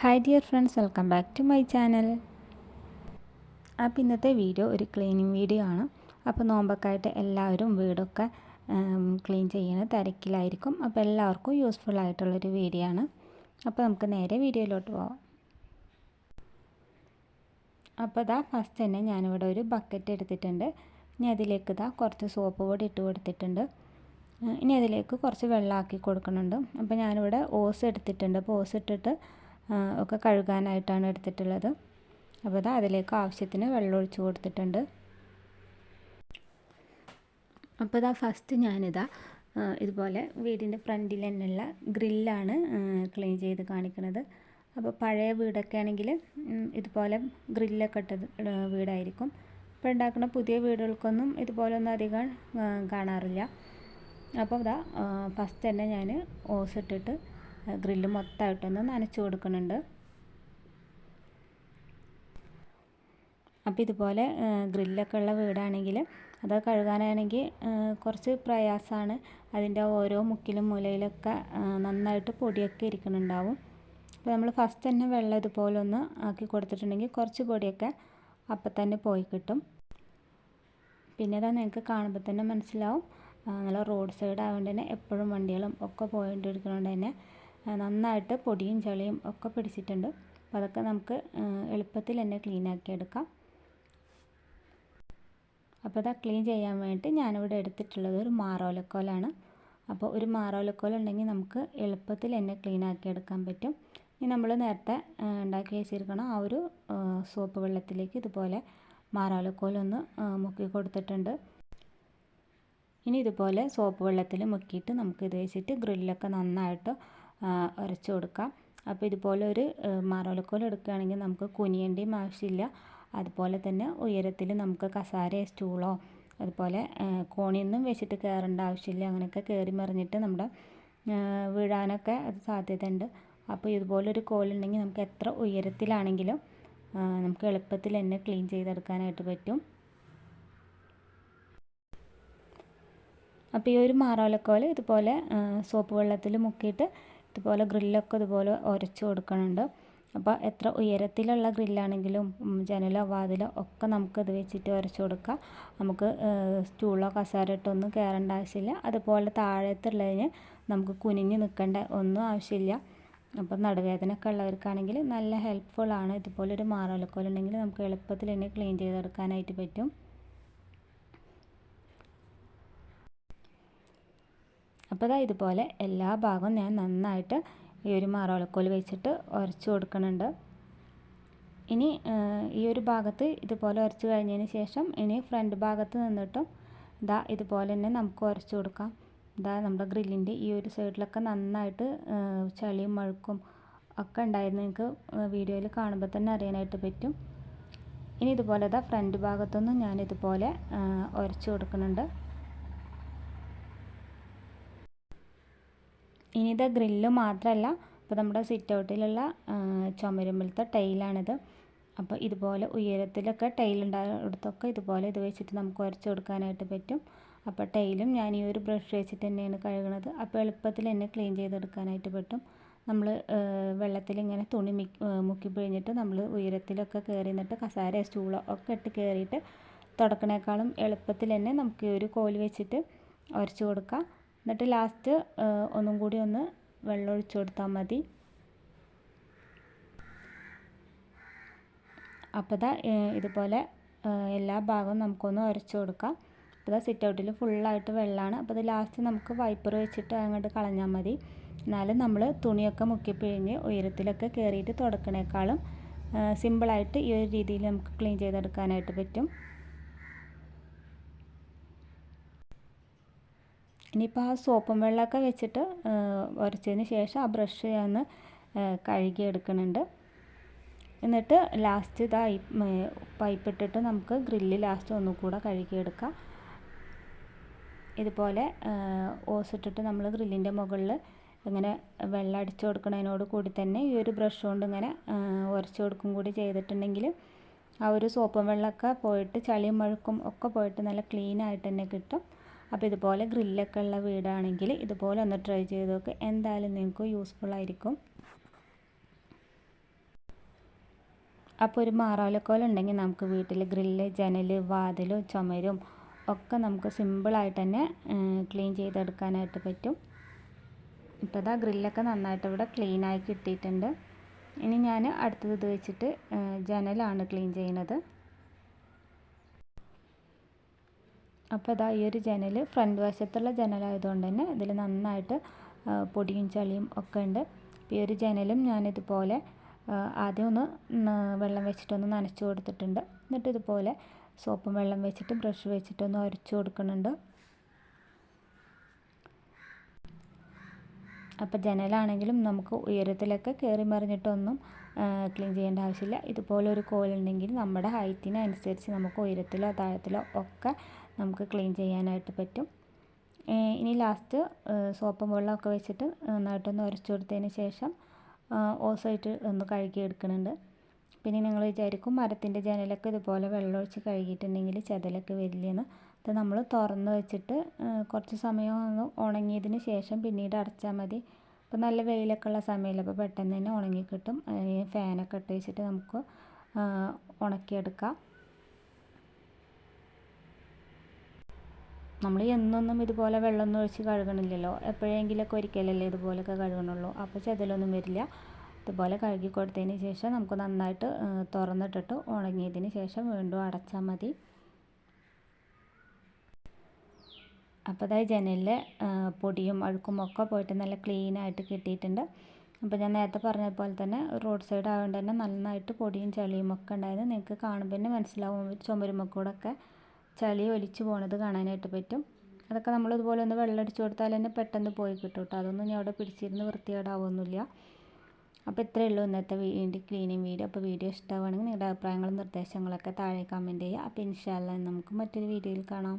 Hi dear friends welcome back to my channel അപ്പോൾ ഇന്നത്തെ video ഒരു ക്ലീനിങ് വീഡിയോ ആണ്. അപ്പോൾ നോമ്പൊക്കായിട്ട് എല്ലാവരും വീടൊക്കെ ക്ലീൻ ചെയ്യുന്ന തിരക്കിലായിരിക്കും. അപ്പോൾ എല്ലാവർക്കും യൂസ്ഫുൾ ആയിട്ടുള്ളൊരു വീഡിയോ ആണ്. അപ്പോൾ നമുക്ക് നേരെ വീഡിയോയിലോട്ട് പോവാം. അപ്പോൾ ഇതാ ഫസ്റ്റ് തന്നെ ഞാനിവിടെ ഒരു ബക്കറ്റ് എടുത്തിട്ടുണ്ട്. ഇനി അതിലേക്ക് ഇതാ കുറച്ച് സോപ്പ് പൊടി ഇട്ട് കൊടുത്തിട്ടുണ്ട്. ഇനി അതിലേക്ക് കുറച്ച് വെള്ളമാക്കി കൊടുക്കുന്നുണ്ട്. അപ്പോൾ ഞാനിവിടെ ഓസ് എടുത്തിട്ടുണ്ട്. അപ്പോൾ ഓസ് ഇട്ടിട്ട് ഒക്കെ കഴുകാനായിട്ടാണ് എടുത്തിട്ടുള്ളത്. അപ്പോൾ അത് അതിലേക്ക് ആവശ്യത്തിന് വെള്ളം ഒഴിച്ച് കൊടുത്തിട്ടുണ്ട്. അപ്പോൾ ഇതാ ഫസ്റ്റ് ഞാനിതാ ഇതുപോലെ വീടിന്റെ ഫ്രണ്ടിൽ തന്നെയുള്ള ഗ്രില്ലാണ് ക്ലീൻ ചെയ്ത് കാണിക്കുന്നത്. അപ്പോൾ പഴയ വീടൊക്കെ ആണെങ്കിൽ ഇതുപോലെ ഗ്രില്ലൊക്കെ ഇട്ടത് വീടായിരിക്കും. ഇപ്പോൾ ഉണ്ടാക്കുന്ന പുതിയ വീടുകൾക്കൊന്നും ഇതുപോലൊന്നും അധികം കാണാറില്ല. അപ്പോൾ ഇതാ ഫസ്റ്റ് തന്നെ ഞാൻ ഓസ് ഇട്ടിട്ട് ഗ്രില്ല് മൊത്തമായിട്ടൊന്ന് നനച്ച് കൊടുക്കുന്നുണ്ട്. അപ്പോൾ ഇതുപോലെ ഗ്രില്ലൊക്കെ ഉള്ള വീടാണെങ്കിൽ അത് കഴുകാനാണെങ്കിൽ കുറച്ച് പ്രയാസമാണ് അതിന്റെ ഓരോ മുക്കിലും മൂലയിലൊക്കെ നന്നായിട്ട് പൊടിയൊക്കെ ഇരിക്കുന്നുണ്ടാവും. അപ്പോൾ നമ്മൾ ഫസ്റ്റ് തന്നെ വെള്ളം ഇതുപോലെ ഒന്ന് ആക്കി കൊടുത്തിട്ടുണ്ടെങ്കിൽ കുറച്ച് പൊടിയൊക്കെ അപ്പം തന്നെ പോയി കിട്ടും. പിന്നെ അതാ നിങ്ങൾക്ക് കാണുമ്പോൾ തന്നെ മനസ്സിലാവും. നല്ല റോഡ് സൈഡ് ആയതുകൊണ്ട് തന്നെ എപ്പോഴും വണ്ടികളും ഒക്കെ പോയിട്ടിരിക്കുന്നതുകൊണ്ട് തന്നെ നന്നായിട്ട് പൊടിയും ചളിയും ഒക്കെ പിടിച്ചിട്ടുണ്ട്. അപ്പോൾ അതൊക്കെ നമുക്ക് എളുപ്പത്തിൽ തന്നെ ക്ലീൻ ആക്കി എടുക്കാം. അപ്പോൾ അതാ ക്ലീൻ ചെയ്യാൻ വേണ്ടി ഞാനിവിടെ എടുത്തിട്ടുള്ളത് ഒരു മാറോലക്കോലാണ്. അപ്പോൾ ഒരു മാറോലക്കോൽ ഉണ്ടെങ്കിൽ നമുക്ക് എളുപ്പത്തിൽ തന്നെ ക്ലീൻ ആക്കി എടുക്കാൻ പറ്റും. ഇനി നമ്മൾ നേരത്തെ ഉണ്ടാക്കി വെച്ചിരിക്കണം ആ ഒരു സോപ്പ് വെള്ളത്തിലേക്ക് ഇതുപോലെ മാറാലക്കോലൊന്ന് മുക്കി കൊടുത്തിട്ടുണ്ട്. ഇനി ഇതുപോലെ സോപ്പ് വെള്ളത്തിൽ മുക്കിയിട്ട് ഇത് വെച്ചിട്ട് ഗ്രില്ലൊക്കെ നന്നായിട്ട് ഉരച്ചു കൊടുക്കാം. അപ്പോൾ ഇതുപോലെ ഒരു മാറോലക്കോൽ എടുക്കുകയാണെങ്കിൽ നമുക്ക് കുനിയേണ്ടിയും ആവശ്യമില്ല. അതുപോലെ തന്നെ ഉയരത്തിൽ നമുക്ക് കസാര സ്റ്റൂളോ അതുപോലെ കോണിയൊന്നും വെച്ചിട്ട് കയറേണ്ട ആവശ്യമില്ല. അങ്ങനെയൊക്കെ കയറി മറിഞ്ഞിട്ട് നമ്മുടെ വീഴാനൊക്കെ അത് സാധ്യതയുണ്ട്. അപ്പോൾ ഇതുപോലൊരു കോലുണ്ടെങ്കിൽ നമുക്ക് എത്ര ഉയരത്തിലാണെങ്കിലും നമുക്ക് എളുപ്പത്തിൽ തന്നെ ക്ലീൻ ചെയ്തെടുക്കാനായിട്ട് പറ്റും. അപ്പോൾ ഈ ഒരു മാറോലക്കോൽ ഇതുപോലെ സോപ്പ് വെള്ളത്തിൽ മുക്കിയിട്ട് ഇതുപോലെ ഗ്രില്ലൊക്കെ ഇതുപോലെ ഉരച്ച് കൊടുക്കുന്നുണ്ട് അപ്പോൾ എത്ര ഉയരത്തിലുള്ള ഗ്രില്ലാണെങ്കിലും ജനലോ വാതിലോ ഒക്കെ നമുക്ക് ഇത് വെച്ചിട്ട് ഉരച്ച് കൊടുക്കാം. നമുക്ക് സ്റ്റൂളോ കസാര ഇട്ടൊന്നും കയറേണ്ട ആവശ്യമില്ല. അതുപോലെ താഴത്തുള്ളതിന് നമുക്ക് കുനിഞ്ഞ് നിൽക്കേണ്ട ഒന്നും ആവശ്യമില്ല. അപ്പോൾ നടുവേദന ഒക്കെ ഉള്ളവർക്കാണെങ്കിൽ നല്ല ഹെൽപ്ഫുള്ളാണ് ഇതുപോലൊരു മാറോലക്കോലുണ്ടെങ്കിൽ നമുക്ക് എളുപ്പത്തിൽ തന്നെ ക്ലീൻ ചെയ്തെടുക്കാനായിട്ട് പറ്റും. അപ്പോൾ ഇതാ ഇതുപോലെ എല്ലാ ഭാഗവും ഞാൻ നന്നായിട്ട് ഈ ഒരു മാറോലക്കോൽ വെച്ചിട്ട് ഉരച്ച് കൊടുക്കുന്നുണ്ട് ഇനി ഈ ഒരു ഭാഗത്ത് ഇതുപോലെ ഉരച്ച് കഴിഞ്ഞതിന് ശേഷം ഇനി ഫ്രണ്ട് ഭാഗത്ത് നിന്നിട്ടും ഇതാ ഇതുപോലെ തന്നെ നമുക്ക് ഉരച്ച് കൊടുക്കാം. ഇതാ നമ്മുടെ ഗ്രില്ലിന്റെ ഈ ഒരു സൈഡിലൊക്കെ നന്നായിട്ട് ചളിയും മഴുക്കും ഒക്കെ ഉണ്ടായിരുന്നു. നിങ്ങൾക്ക് വീഡിയോയിൽ കാണുമ്പോൾ തന്നെ അറിയാനായിട്ട് പറ്റും. ഇനി ഇതുപോലെ ഇതാ ഫ്രണ്ട് ഭാഗത്തൊന്നും ഞാൻ ഇതുപോലെ ഉരച്ച് കൊടുക്കുന്നുണ്ട് ഇനി ഇത് ഗ്രില്ല് മാത്രമല്ല ഇപ്പോൾ നമ്മുടെ സിറ്റ് ഔട്ടിലുള്ള ചുമരുമ്പിലത്തെ ടൈലാണിത്. അപ്പോൾ ഇതുപോലെ ഉയരത്തിലൊക്കെ ടൈലുണ്ടായിടത്തൊക്കെ ഇതുപോലെ ഇത് വെച്ചിട്ട് നമുക്ക് ഉരച്ച് കൊടുക്കാനായിട്ട് പറ്റും. അപ്പോൾ ടൈലും ഞാൻ ഈ ഒരു ബ്രഷ് വെച്ചിട്ട് തന്നെയാണ് കഴുകുന്നത്. അപ്പോൾ എളുപ്പത്തിൽ തന്നെ ക്ലീൻ ചെയ്തെടുക്കാനായിട്ട് പറ്റും. നമ്മൾ വെള്ളത്തിൽ ഇങ്ങനെ തുണി മുക്കി പിഴിഞ്ഞിട്ട് നമ്മൾ ഉയരത്തിലൊക്കെ കയറി നിന്നിട്ട് കസാര സ്റ്റൂളോ ഒക്കെ ഇട്ട് കയറിയിട്ട് തുടക്കണേക്കാളും എളുപ്പത്തിൽ തന്നെ നമുക്ക് ഈ ഒരു കോൽ വെച്ചിട്ട് ഉരച്ച് കൊടുക്കാം. എന്നിട്ട് ലാസ്റ്റ് ഒന്നും കൂടി ഒന്ന് വെള്ളം ഒഴിച്ചു കൊടുത്താൽ മതി അപ്പോൾ ഇതാ ഇതുപോലെ എല്ലാ ഭാഗവും നമുക്കൊന്ന് ഉരച്ചു കൊടുക്കാം. അപ്പോൾ ഇതാ സിറ്റ് ഔട്ടിൽ ഫുള്ളായിട്ട് വെള്ളമാണ് അപ്പോൾ ഇത് ലാസ്റ്റ് നമുക്ക് വൈപ്പർ വെച്ചിട്ട് അങ്ങോട്ട് കളഞ്ഞാൽ മതി. എന്നാലും നമ്മൾ തുണിയൊക്കെ മുക്കി പിഴിഞ്ഞ് ഉയരത്തിലൊക്കെ കയറിയിട്ട് തുടക്കണേക്കാളും സിമ്പിളായിട്ട് ഈ ഒരു രീതിയിൽ നമുക്ക് ക്ലീൻ ചെയ്തെടുക്കാനായിട്ട് പറ്റും. ഇനിയിപ്പോൾ ആ സോപ്പും വെള്ളമൊക്കെ വെച്ചിട്ട് ഉരച്ചതിന് ശേഷം ആ ബ്രഷ് ഞാൻ കഴുകി എടുക്കുന്നുണ്ട് എന്നിട്ട് ലാസ്റ്റ് ഇതാ പൈപ്പ് ഇട്ടിട്ട് നമുക്ക് ഗ്രില്ല് ലാസ്റ്റ് ഒന്നും കൂടെ കഴുകിയെടുക്കാം. ഇതുപോലെ ഓസ് ഇട്ടിട്ട് നമ്മൾ ഗ്രില്ലിന്റെ മുകളിൽ ഇങ്ങനെ വെള്ളം അടിച്ചു കൊടുക്കുന്നതിനോട് കൂടി തന്നെ ഈ ഒരു ബ്രഷ് കൊണ്ട് ഇങ്ങനെ ഉരച്ചു കൊടുക്കും കൂടി ചെയ്തിട്ടുണ്ടെങ്കിൽ ആ ഒരു സോപ്പും വെള്ളമൊക്കെ പോയിട്ട് ചളിയും മഴുക്കും ഒക്കെ പോയിട്ട് നല്ല ക്ലീൻ ആയിട്ട് തന്നെ കിട്ടും. അപ്പോൾ ഇതുപോലെ ഗ്രില്ലൊക്കെ ഉള്ള വീടാണെങ്കിൽ ഇതുപോലെ ഒന്ന് ട്രൈ ചെയ്ത് നോക്ക്. എന്തായാലും നിങ്ങൾക്ക് യൂസ്ഫുൾ ആയിരിക്കും. അപ്പോൾ ഒരു മാറാലക്കോല ഉണ്ടെങ്കിൽ നമുക്ക് വീട്ടിൽ ഗ്രില്ല് ജനൽ വാതിലും ചുമരും ഒക്കെ നമുക്ക് സിമ്പിളായിട്ട് തന്നെ ക്ലീൻ ചെയ്തെടുക്കാനായിട്ട് പറ്റും. ഇപ്പോൾ ഇതാ ഗ്രില്ലൊക്കെ നന്നായിട്ട് ഇവിടെ ക്ലീനായി കിട്ടിയിട്ടുണ്ട്. ഇനി ഞാൻ അടുത്തത് ഇത് വെച്ചിട്ട് ജനലാണ് ക്ലീൻ ചെയ്യുന്നത്. അപ്പോൾ ഇതാ ഈ ഒരു ജനൽ ഫ്രണ്ട് വശത്തുള്ള ജനലായതുകൊണ്ട് തന്നെ ഇതിൽ നന്നായിട്ട് പൊടിയും ചളിയും ഒക്കെ ഉണ്ട്. ഈ ഒരു ജനലും ഞാനിതുപോലെ ആദ്യം ഒന്ന് വെള്ളം വെച്ചിട്ടൊന്ന് നനച്ചു കൊടുത്തിട്ടുണ്ട്. എന്നിട്ട് ഇതുപോലെ സോപ്പും വെള്ളം വെച്ചിട്ട് ബ്രഷ് വെച്ചിട്ടൊന്ന് ഉരച്ചു കൊടുക്കുന്നുണ്ട്. അപ്പോൾ ജനലാണെങ്കിലും നമുക്ക് ഉയരത്തിലൊക്കെ കയറി മറിഞ്ഞിട്ടൊന്നും ക്ലീൻ ചെയ്യേണ്ട ആവശ്യമില്ല. ഇതുപോലെ ഒരു കോലുണ്ടെങ്കിൽ നമ്മുടെ ഹൈറ്റിനനുസരിച്ച് നമുക്ക് ഉയരത്തിലോ താഴത്തിലോ ഒക്കെ നമുക്ക് ക്ലീൻ ചെയ്യാനായിട്ട് പറ്റും. ഇനി ലാസ്റ്റ് സോപ്പും വെള്ളമൊക്കെ വെച്ചിട്ട് നന്നായിട്ടൊന്ന് ഉരച്ചു കൊടുത്തതിന് ശേഷം ഓസായിട്ട് ഒന്ന് കഴുകി എടുക്കുന്നുണ്ട്. പിന്നെ നിങ്ങൾ വിചാരിക്കും മരത്തിന്റെ ജനലൊക്കെ ഇതുപോലെ വെള്ളമൊഴിച്ച് കഴുകിയിട്ടുണ്ടെങ്കിൽ ചെതലൊക്കെ വരില്ലെന്ന്. അത് നമ്മൾ തുറന്ന് വെച്ചിട്ട് കുറച്ച് സമയം ഒന്ന് ഉണങ്ങിയതിന് ശേഷം പിന്നീട് അടച്ചാൽ മതി. ഇപ്പോൾ നല്ല വെയിലൊക്കെ ഉള്ള സമയമല്ലേ അപ്പോൾ പെട്ടെന്ന് തന്നെ ഉണങ്ങി കിട്ടും. ഫാനൊക്കെ ഇട്ട് വെച്ചിട്ട് നമുക്ക് ഉണക്കിയെടുക്കാം. നമ്മൾ എന്നൊന്നും ഇതുപോലെ വെള്ളമൊന്നും ഒഴിച്ച് കഴുകണില്ലല്ലോ. എപ്പോഴെങ്കിലൊക്കെ ഒരിക്കലല്ലേ ഇതുപോലെയൊക്കെ കഴുകണുള്ളൂ. അപ്പോൾ ചെതലൊന്നും വരില്ല. ഇതുപോലെ കഴുകി കൊടുത്തതിന് ശേഷം നമുക്ക് നന്നായിട്ട് തുറന്നിട്ടിട്ട് ഉണങ്ങിയതിന് ശേഷം വീണ്ടും അടച്ചാൽ മതി. അപ്പോൾ അതായത് ജനലിലെ പൊടിയും അഴുക്കും ഒക്കെ പോയിട്ട് നല്ല ക്ലീൻ ആയിട്ട് കിട്ടിയിട്ടുണ്ട്. അപ്പോൾ ഞാൻ നേരത്തെ പറഞ്ഞ പോലെ തന്നെ റോഡ് സൈഡ് ആയതുകൊണ്ട് തന്നെ നന്നായിട്ട് പൊടിയും ചളിയും ഒക്കെ ഉണ്ടായിരുന്നു. നിങ്ങൾക്ക് കാണുമ്പോൾ തന്നെ മനസ്സിലാവും ചുമരുമ്മക്കൂടെ ഒക്കെ ചളി ഒലിച്ചു പോണത് കാണാനായിട്ട് പറ്റും. അതൊക്കെ നമ്മൾ ഇതുപോലെ ഒന്ന് വെള്ളം അടിച്ചു കൊടുത്താൽ തന്നെ പെട്ടെന്ന് പോയി കിട്ടും കേട്ടോ. അതൊന്നും ഞാൻ അവിടെ പിടിച്ചിരുന്ന് വൃത്തികേടാവൊന്നുമില്ല അപ്പോൾ ഇത്രയേ ഉള്ളൂ ഇന്നത്തെ വീഡിയോ ക്ലീനിങ് വീഡിയോ അപ്പോൾ വീഡിയോ ഇഷ്ടമാണെങ്കിൽ നിങ്ങളുടെ അഭിപ്രായങ്ങളും നിർദ്ദേശങ്ങളൊക്കെ താഴെ കമന്റ് ചെയ്യുക. അപ്പോൾ ഇൻഷാല്ല നമുക്ക് മറ്റൊരു വീഡിയോയിൽ കാണാം.